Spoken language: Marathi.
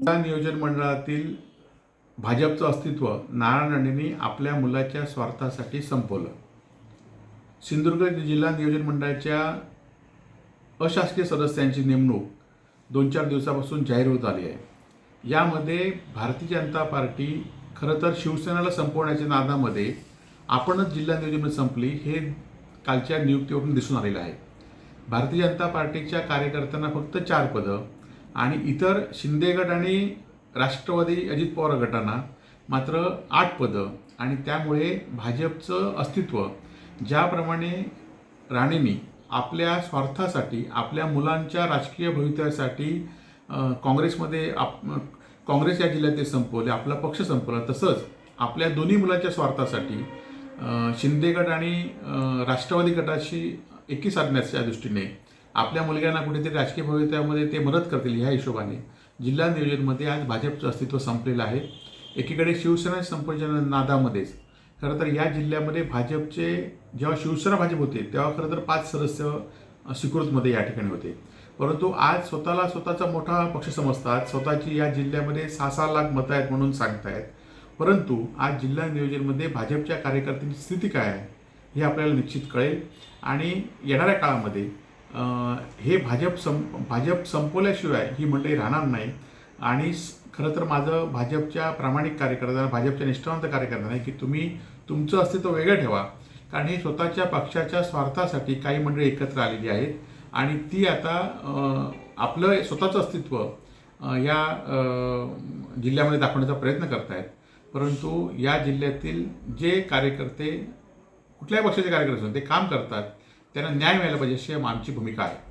जिल्हा नियोजन मंडळातील भाजपचं अस्तित्व नारायण राणेंनी आपल्या मुलाच्या स्वार्थासाठी संपवलं. सिंधुदुर्ग जिल्हा नियोजन मंडळाच्या अशासकीय सदस्यांची नेमणूक दोन चार दिवसापासून जाहीर होत आली आहे. यामध्ये भारतीय जनता पार्टी खरं तर शिवसेनेला संपवण्याच्या नादामध्ये आपणच जिल्हा नियोजन संपली हे कालच्या नियुक्तीवरून दिसून आलेलं आहे. भारतीय जनता पार्टीच्या कार्यकर्त्यांना फक्त चार पदं आणि इतर शिंदे गट आणि राष्ट्रवादी अजित पवार गटांना मात्र आठ पदं. आणि त्यामुळे भाजपचं अस्तित्व ज्याप्रमाणे राणेंनी आपल्या स्वार्थासाठी आपल्या मुलांच्या राजकीय भवितव्यासाठी काँग्रेसमध्ये आप काँग्रेस या जिल्ह्यात ते संपवले आपला पक्ष संपवला तसंच आपल्या दोन्ही मुलांच्या स्वार्थासाठी अ, शिंदे गट आणि राष्ट्रवादी गटाशी एकी साधण्याच्या दृष्टीने आपल्या मुलग्यांना कुठेतरी राजकीय भवितव्यामध्ये ते मदत करतील ह्या हिशोबाने. जिल्हा नियोजनमध्ये आज भाजपचं अस्तित्व संपलेलं आहे. एकीकडे शिवसेना संपर्क नादामध्येच. खरं तर या जिल्ह्यामध्ये भाजपचे जेव्हा शिवसेना भाजप होते तेव्हा खरं तर पाच सदस्य स्वीकृतमध्ये या ठिकाणी होते. परंतु आज स्वतःला स्वतःचा मोठा पक्ष समजतात. स्वतःची या जिल्ह्यामध्ये सहा सहा लाख मतं आहेत म्हणून सांगतायत. परंतु आज जिल्हा नियोजनमध्ये भाजपच्या कार्यकर्त्यांची स्थिती काय आहे हे आपल्याला निश्चित कळेल. आणि येणाऱ्या काळामध्ये हे भाजप सं भाजप संपवल्याशिवाय ही मंडळी राहणार नाही. आणि खरं तर माझं भाजपच्या प्रामाणिक कार्यकर्त्यांना भाजपच्या निष्ठावंत कार्यकर्त्यांना की तुम्ही तुमचं अस्तित्व वेगळं ठेवा. कारण हे स्वतःच्या पक्षाच्या स्वार्थासाठी काही मंडळी एकत्र आलेली आहेत. आणि ती आता आपलं स्वतःचं अस्तित्व या जिल्ह्यामध्ये दाखवण्याचा प्रयत्न करतायत. परंतु या जिल्ह्यातील जे कार्यकर्ते कुठल्याही पक्षाचे कार्यकर्ते असतात ते काम करतात. त्यांना न्याय मिळायला पाहिजे अशी आमची भूमिका आहे.